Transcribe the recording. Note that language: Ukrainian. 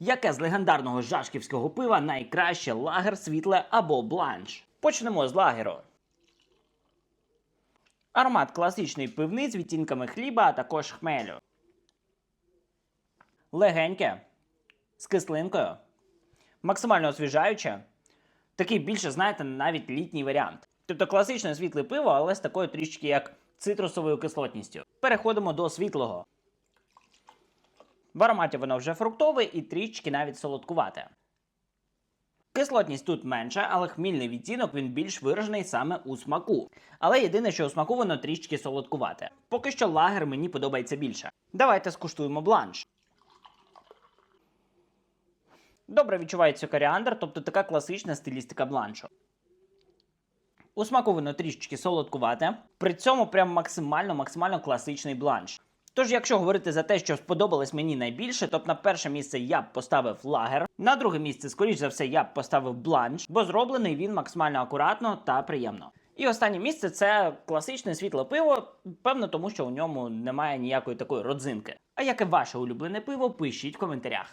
Яке з легендарного жашківського пива найкраще лагер, світле або бланш? Почнемо з лагеру. Аромат класичний пивний з відтінками хліба, а також хмелю. Легеньке. З кислинкою. Максимально освіжаюче. Такий більше, знаєте, навіть літній варіант. Тобто класичне світле пиво, але з такою трішки як цитрусовою кислотністю. Переходимо до світлого. В ароматі воно вже фруктове і трішки навіть солодкувате. Кислотність тут менша, але хмільний відтінок він більш виражений саме у смаку. Але єдине, що у смаку воно трішки солодкувате. Поки що лагер мені подобається більше. Давайте скуштуємо бланш. Добре відчувається коріандр, тобто така класична стилістика бланшу. У смаку воно трішечки солодкувате, при цьому прям максимально максимально класичний бланш. Тож, якщо говорити за те, що сподобалось мені найбільше, тобто на перше місце я б поставив лагер. На друге місце, скоріш за все, я б поставив бланш, бо зроблений він максимально акуратно та приємно. І останнє місце це класичне світле пиво, певно, тому що у ньому немає ніякої такої родзинки. А яке ваше улюблене пиво, пишіть в коментарях.